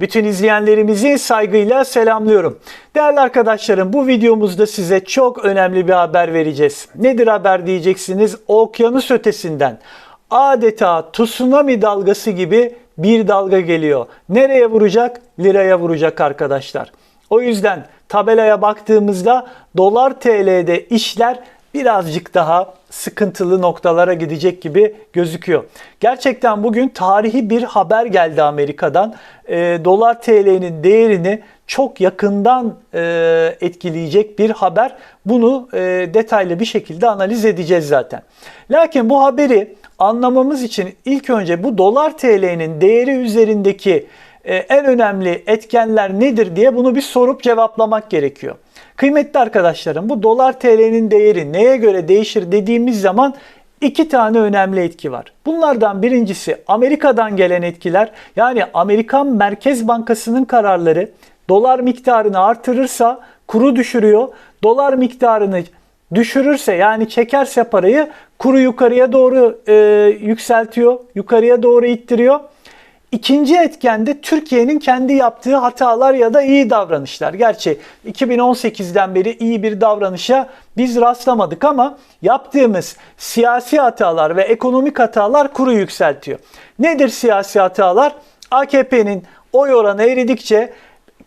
Bütün izleyenlerimizi saygıyla selamlıyorum. Değerli arkadaşlarım bu videomuzda size çok önemli bir haber vereceğiz. Nedir haber diyeceksiniz? Okyanus ötesinden adeta tsunami dalgası gibi bir dalga geliyor. Nereye vuracak? Liraya vuracak arkadaşlar. O yüzden tabelaya baktığımızda dolar TL'de işler birazcık daha sıkıntılı noktalara gidecek gibi gözüküyor. Gerçekten bugün tarihi bir haber geldi Amerika'dan. E, dolar TL'nin değerini çok yakından e, etkileyecek bir haber. Bunu e, detaylı bir şekilde analiz edeceğiz zaten. Lakin bu haberi anlamamız için ilk önce bu dolar TL'nin değeri üzerindeki e, en önemli etkenler nedir diye bunu bir sorup cevaplamak gerekiyor. Kıymetli arkadaşlarım bu dolar TL'nin değeri neye göre değişir dediğimiz zaman iki tane önemli etki var. Bunlardan birincisi Amerika'dan gelen etkiler yani Amerikan Merkez Bankası'nın kararları dolar miktarını artırırsa kuru düşürüyor. Dolar miktarını düşürürse yani çekerse parayı kuru yukarıya doğru e, yükseltiyor, yukarıya doğru ittiriyor. İkinci etken de Türkiye'nin kendi yaptığı hatalar ya da iyi davranışlar. Gerçi 2018'den beri iyi bir davranışa biz rastlamadık ama yaptığımız siyasi hatalar ve ekonomik hatalar kuru yükseltiyor. Nedir siyasi hatalar? AKP'nin oy oranı eridikçe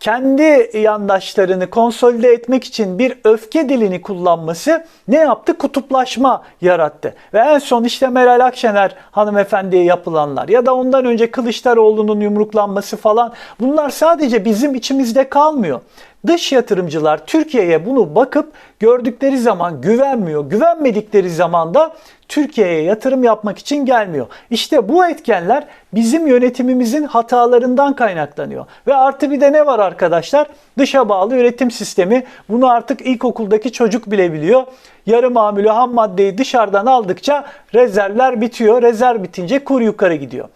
kendi yandaşlarını konsolide etmek için bir öfke dilini kullanması ne yaptı? Kutuplaşma yarattı. Ve en son işte Meral Akşener hanımefendiye yapılanlar ya da ondan önce Kılıçdaroğlu'nun yumruklanması falan bunlar sadece bizim içimizde kalmıyor. Dış yatırımcılar Türkiye'ye bunu bakıp gördükleri zaman güvenmiyor. Güvenmedikleri zaman da Türkiye'ye yatırım yapmak için gelmiyor. İşte bu etkenler bizim yönetimimizin hatalarından kaynaklanıyor. Ve artı bir de ne var arkadaşlar? Dışa bağlı üretim sistemi. Bunu artık ilkokuldaki çocuk bile biliyor. Yarı mamülü ham maddeyi dışarıdan aldıkça rezervler bitiyor. Rezerv bitince kur yukarı gidiyor.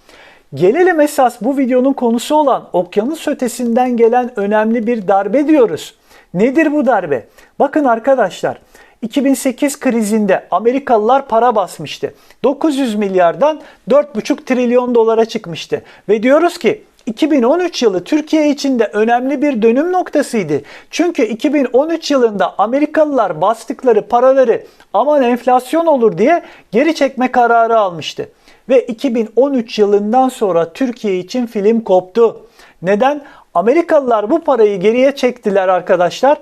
Gelelim esas bu videonun konusu olan okyanus ötesinden gelen önemli bir darbe diyoruz. Nedir bu darbe? Bakın arkadaşlar 2008 krizinde Amerikalılar para basmıştı. 900 milyardan 4,5 trilyon dolara çıkmıştı. Ve diyoruz ki 2013 yılı Türkiye için de önemli bir dönüm noktasıydı. Çünkü 2013 yılında Amerikalılar bastıkları paraları aman enflasyon olur diye geri çekme kararı almıştı. Ve 2013 yılından sonra Türkiye için film koptu. Neden? Amerikalılar bu parayı geriye çektiler arkadaşlar.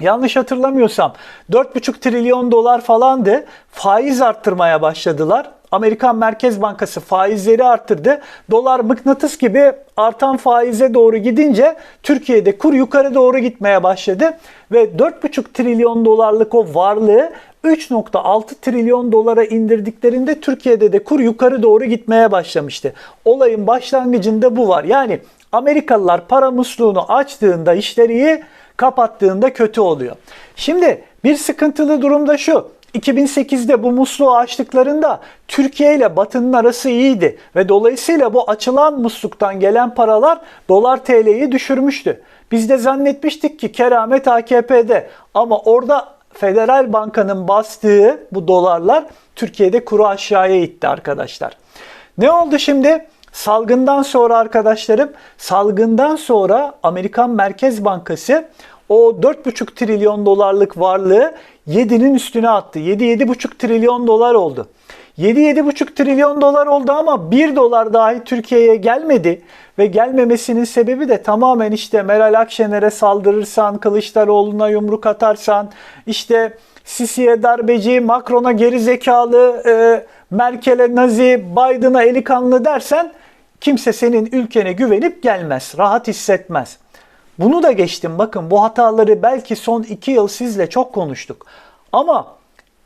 Yanlış hatırlamıyorsam 4,5 trilyon dolar falandı. Faiz arttırmaya başladılar. Amerikan Merkez Bankası faizleri arttırdı. Dolar mıknatıs gibi artan faize doğru gidince Türkiye'de kur yukarı doğru gitmeye başladı ve 4,5 trilyon dolarlık o varlığı 3.6 trilyon dolara indirdiklerinde Türkiye'de de kur yukarı doğru gitmeye başlamıştı. Olayın başlangıcında bu var. Yani Amerikalılar para musluğunu açtığında işleri iyi, kapattığında kötü oluyor. Şimdi bir sıkıntılı durumda şu. 2008'de bu musluğu açtıklarında Türkiye ile Batı'nın arası iyiydi ve dolayısıyla bu açılan musluktan gelen paralar dolar TL'yi düşürmüştü. Biz de zannetmiştik ki keramet AKP'de ama orada Federal Banka'nın bastığı bu dolarlar Türkiye'de kuru aşağıya itti arkadaşlar. Ne oldu şimdi? Salgından sonra arkadaşlarım, salgından sonra Amerikan Merkez Bankası o 4,5 trilyon dolarlık varlığı 7'nin üstüne attı. 7-7,5 trilyon dolar oldu. 7-7,5 trilyon dolar oldu ama 1 dolar dahi Türkiye'ye gelmedi. Ve gelmemesinin sebebi de tamamen işte Meral Akşener'e saldırırsan, Kılıçdaroğlu'na yumruk atarsan, işte Sisi'ye darbeci, Macron'a geri zekalı, e, Merkel'e nazi, Biden'a eli kanlı dersen kimse senin ülkene güvenip gelmez, rahat hissetmez. Bunu da geçtim bakın bu hataları belki son 2 yıl sizle çok konuştuk. Ama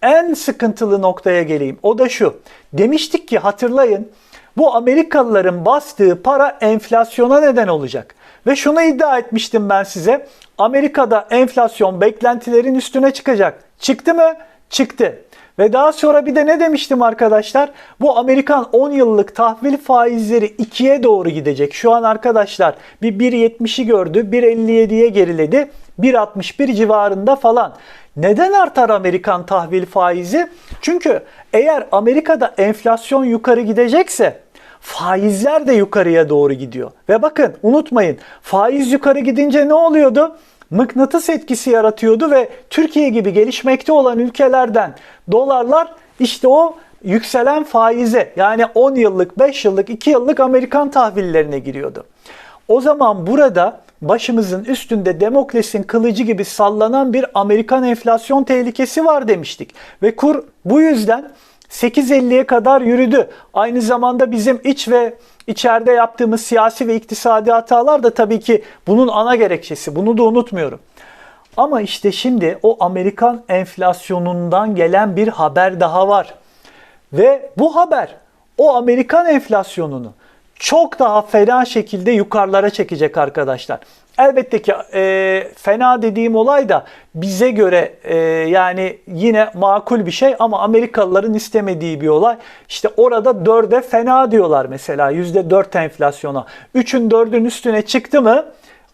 en sıkıntılı noktaya geleyim. O da şu. Demiştik ki hatırlayın bu Amerikalıların bastığı para enflasyona neden olacak. Ve şunu iddia etmiştim ben size. Amerika'da enflasyon beklentilerin üstüne çıkacak. Çıktı mı? Çıktı. Ve daha sonra bir de ne demiştim arkadaşlar? Bu Amerikan 10 yıllık tahvil faizleri 2'ye doğru gidecek. Şu an arkadaşlar bir 1.70'i gördü, 1.57'ye geriledi. 1.61 civarında falan. Neden artar Amerikan tahvil faizi? Çünkü eğer Amerika'da enflasyon yukarı gidecekse faizler de yukarıya doğru gidiyor. Ve bakın unutmayın faiz yukarı gidince ne oluyordu? Mıknatıs etkisi yaratıyordu ve Türkiye gibi gelişmekte olan ülkelerden dolarlar işte o yükselen faize yani 10 yıllık, 5 yıllık, 2 yıllık Amerikan tahvillerine giriyordu. O zaman burada başımızın üstünde Demokles'in kılıcı gibi sallanan bir Amerikan enflasyon tehlikesi var demiştik. Ve kur bu yüzden 8.50'ye kadar yürüdü. Aynı zamanda bizim iç ve içeride yaptığımız siyasi ve iktisadi hatalar da tabii ki bunun ana gerekçesi. Bunu da unutmuyorum. Ama işte şimdi o Amerikan enflasyonundan gelen bir haber daha var. Ve bu haber o Amerikan enflasyonunu çok daha fena şekilde yukarılara çekecek arkadaşlar. Elbette ki e, fena dediğim olay da bize göre e, yani yine makul bir şey ama Amerikalıların istemediği bir olay. İşte orada 4'e fena diyorlar mesela %4 enflasyona. 3'ün 4'ün üstüne çıktı mı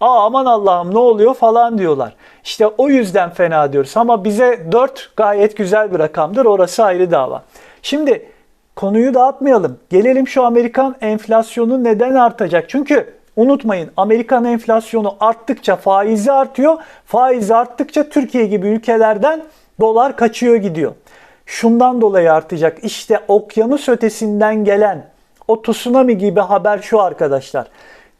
Aa aman Allah'ım ne oluyor falan diyorlar. İşte o yüzden fena diyoruz ama bize 4 gayet güzel bir rakamdır. Orası ayrı dava. Şimdi konuyu dağıtmayalım. Gelelim şu Amerikan enflasyonu neden artacak? Çünkü unutmayın Amerikan enflasyonu arttıkça faizi artıyor. Faiz arttıkça Türkiye gibi ülkelerden dolar kaçıyor gidiyor. Şundan dolayı artacak. İşte okyanus ötesinden gelen o tsunami gibi haber şu arkadaşlar.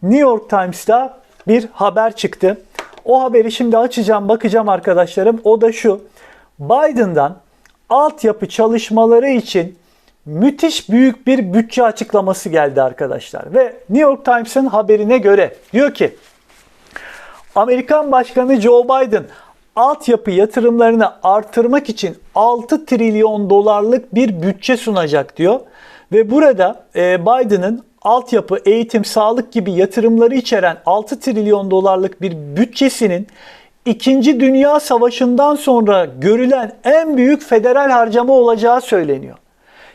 New York Times'ta bir haber çıktı. O haberi şimdi açacağım, bakacağım arkadaşlarım. O da şu. Biden'dan altyapı çalışmaları için müthiş büyük bir bütçe açıklaması geldi arkadaşlar. Ve New York Times'ın haberine göre diyor ki Amerikan Başkanı Joe Biden altyapı yatırımlarını artırmak için 6 trilyon dolarlık bir bütçe sunacak diyor. Ve burada e, Biden'ın altyapı, eğitim, sağlık gibi yatırımları içeren 6 trilyon dolarlık bir bütçesinin İkinci Dünya Savaşı'ndan sonra görülen en büyük federal harcama olacağı söyleniyor.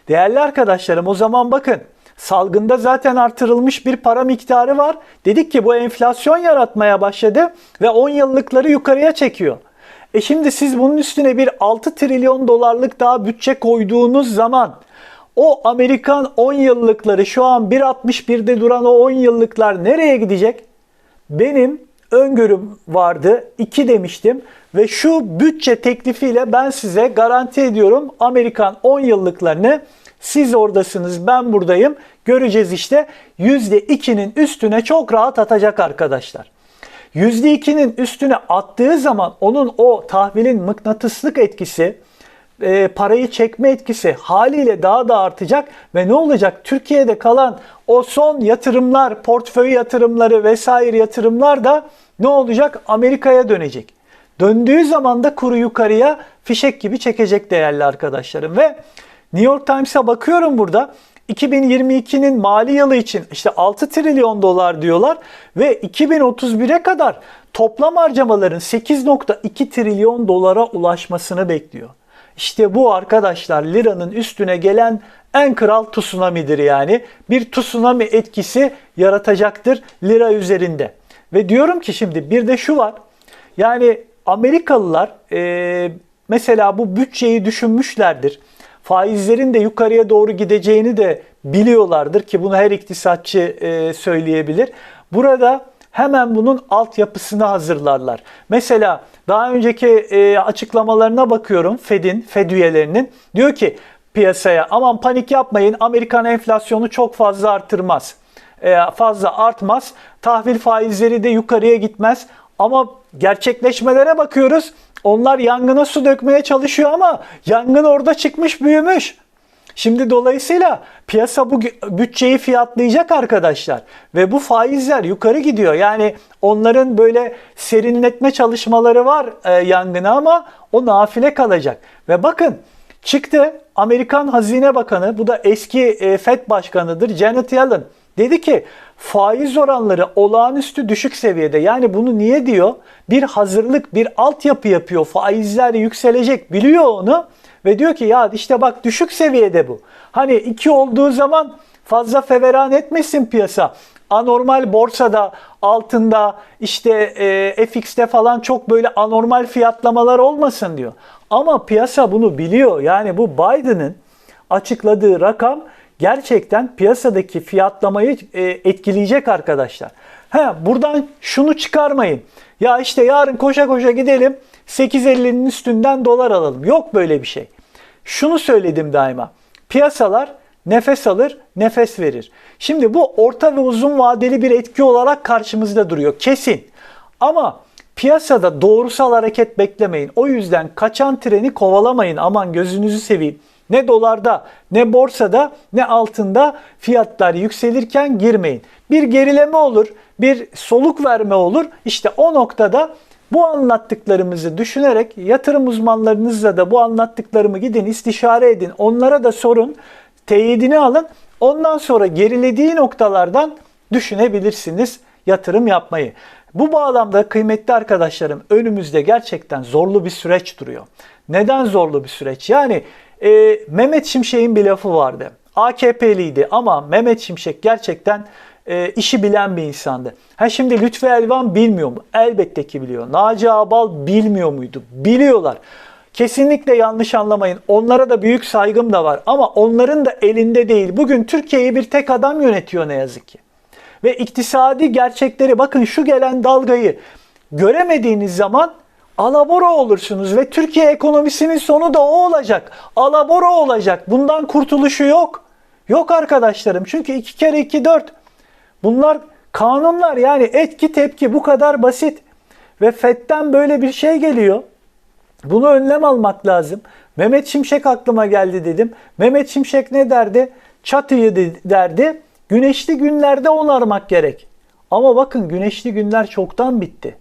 Değerli arkadaşlarım o zaman bakın salgında zaten artırılmış bir para miktarı var. Dedik ki bu enflasyon yaratmaya başladı ve 10 yıllıkları yukarıya çekiyor. E şimdi siz bunun üstüne bir 6 trilyon dolarlık daha bütçe koyduğunuz zaman o Amerikan 10 yıllıkları şu an 1.61'de duran o 10 yıllıklar nereye gidecek? Benim öngörüm vardı. 2 demiştim ve şu bütçe teklifiyle ben size garanti ediyorum Amerikan 10 yıllıklarını siz oradasınız ben buradayım göreceğiz işte %2'nin üstüne çok rahat atacak arkadaşlar. %2'nin üstüne attığı zaman onun o tahvilin mıknatıslık etkisi e, parayı çekme etkisi haliyle daha da artacak ve ne olacak? Türkiye'de kalan o son yatırımlar, portföy yatırımları vesaire yatırımlar da ne olacak? Amerika'ya dönecek. Döndüğü zaman da kuru yukarıya fişek gibi çekecek değerli arkadaşlarım ve New York Times'a bakıyorum burada. 2022'nin mali yılı için işte 6 trilyon dolar diyorlar ve 2031'e kadar toplam harcamaların 8.2 trilyon dolara ulaşmasını bekliyor. İşte bu arkadaşlar liranın üstüne gelen en kral tsunami'dir yani. Bir tsunami etkisi yaratacaktır lira üzerinde. Ve diyorum ki şimdi bir de şu var. Yani Amerikalılar e, mesela bu bütçeyi düşünmüşlerdir. Faizlerin de yukarıya doğru gideceğini de biliyorlardır ki bunu her iktisatçı e, söyleyebilir. Burada hemen bunun altyapısını hazırlarlar. Mesela daha önceki e, açıklamalarına bakıyorum Fed'in, Fed üyelerinin. Diyor ki piyasaya aman panik yapmayın Amerikan enflasyonu çok fazla artırmaz. E, fazla artmaz. Tahvil faizleri de yukarıya gitmez. Ama gerçekleşmelere bakıyoruz. Onlar yangına su dökmeye çalışıyor ama yangın orada çıkmış büyümüş. Şimdi dolayısıyla piyasa bu bütçeyi fiyatlayacak arkadaşlar ve bu faizler yukarı gidiyor. Yani onların böyle serinletme çalışmaları var e, yangına ama o nafile kalacak. Ve bakın çıktı Amerikan Hazine Bakanı bu da eski e, FED Başkanıdır Janet Yellen dedi ki faiz oranları olağanüstü düşük seviyede. Yani bunu niye diyor? Bir hazırlık, bir altyapı yapıyor. Faizler yükselecek biliyor onu ve diyor ki ya işte bak düşük seviyede bu. Hani iki olduğu zaman fazla feveran etmesin piyasa. Anormal borsada, altında, işte e, FX'te falan çok böyle anormal fiyatlamalar olmasın diyor. Ama piyasa bunu biliyor. Yani bu Biden'ın açıkladığı rakam gerçekten piyasadaki fiyatlamayı e, etkileyecek arkadaşlar. Ha, buradan şunu çıkarmayın. Ya işte yarın koşa koşa gidelim 8.50'nin üstünden dolar alalım. Yok böyle bir şey. Şunu söyledim daima. Piyasalar nefes alır, nefes verir. Şimdi bu orta ve uzun vadeli bir etki olarak karşımızda duruyor. Kesin. Ama piyasada doğrusal hareket beklemeyin. O yüzden kaçan treni kovalamayın. Aman gözünüzü seveyim. Ne dolarda, ne borsada, ne altında fiyatlar yükselirken girmeyin. Bir gerileme olur, bir soluk verme olur. İşte o noktada bu anlattıklarımızı düşünerek yatırım uzmanlarınızla da bu anlattıklarımı gidin istişare edin. Onlara da sorun, teyidini alın. Ondan sonra gerilediği noktalardan düşünebilirsiniz yatırım yapmayı. Bu bağlamda kıymetli arkadaşlarım önümüzde gerçekten zorlu bir süreç duruyor. Neden zorlu bir süreç? Yani e, Mehmet Şimşek'in bir lafı vardı. AKP'liydi ama Mehmet Şimşek gerçekten e, işi bilen bir insandı. Ha şimdi Lütfü Elvan bilmiyor mu? Elbette ki biliyor. Naci Abal bilmiyor muydu? Biliyorlar. Kesinlikle yanlış anlamayın. Onlara da büyük saygım da var ama onların da elinde değil. Bugün Türkiye'yi bir tek adam yönetiyor ne yazık ki. Ve iktisadi gerçekleri bakın şu gelen dalgayı göremediğiniz zaman alabora olursunuz ve Türkiye ekonomisinin sonu da o olacak. Alabora olacak. Bundan kurtuluşu yok. Yok arkadaşlarım. Çünkü 2 kere 2 4. Bunlar kanunlar yani etki tepki bu kadar basit. Ve FED'den böyle bir şey geliyor. Bunu önlem almak lazım. Mehmet Şimşek aklıma geldi dedim. Mehmet Şimşek ne derdi? Çatıyı derdi. Güneşli günlerde onarmak gerek. Ama bakın güneşli günler çoktan bitti.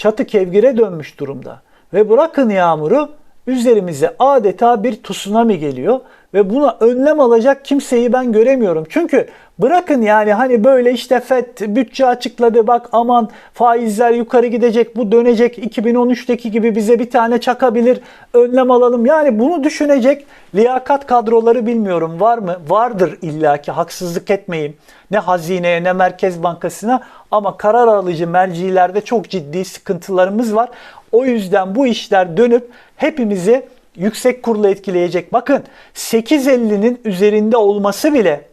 Çatı kevgire dönmüş durumda. Ve bırakın yağmuru üzerimize adeta bir tsunami geliyor ve buna önlem alacak kimseyi ben göremiyorum. Çünkü bırakın yani hani böyle işte FED bütçe açıkladı bak aman faizler yukarı gidecek bu dönecek 2013'teki gibi bize bir tane çakabilir önlem alalım. Yani bunu düşünecek liyakat kadroları bilmiyorum var mı? Vardır illaki haksızlık etmeyin. Ne hazineye ne Merkez Bankası'na ama karar alıcı mercilerde çok ciddi sıkıntılarımız var. O yüzden bu işler dönüp hepimizi yüksek kurla etkileyecek. Bakın 8.50'nin üzerinde olması bile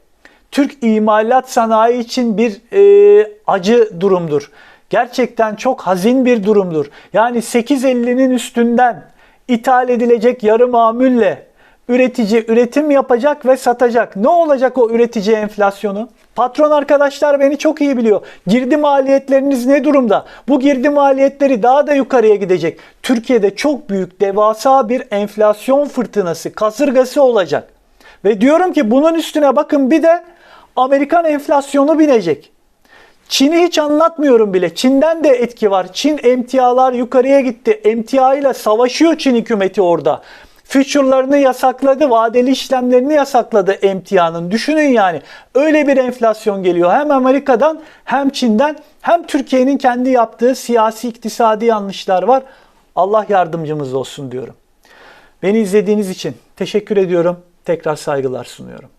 Türk imalat sanayi için bir e, acı durumdur. Gerçekten çok hazin bir durumdur. Yani 8.50'nin üstünden ithal edilecek yarı mamulle üretici üretim yapacak ve satacak. Ne olacak o üretici enflasyonu? Patron arkadaşlar beni çok iyi biliyor. Girdi maliyetleriniz ne durumda? Bu girdi maliyetleri daha da yukarıya gidecek. Türkiye'de çok büyük devasa bir enflasyon fırtınası, kasırgası olacak. Ve diyorum ki bunun üstüne bakın bir de Amerikan enflasyonu binecek. Çin'i hiç anlatmıyorum bile. Çin'den de etki var. Çin emtialar yukarıya gitti. Emtia ile savaşıyor Çin hükümeti orada. Future'larını yasakladı, vadeli işlemlerini yasakladı emtianın. Düşünün yani öyle bir enflasyon geliyor. Hem Amerika'dan hem Çin'den hem Türkiye'nin kendi yaptığı siyasi iktisadi yanlışlar var. Allah yardımcımız olsun diyorum. Beni izlediğiniz için teşekkür ediyorum. Tekrar saygılar sunuyorum.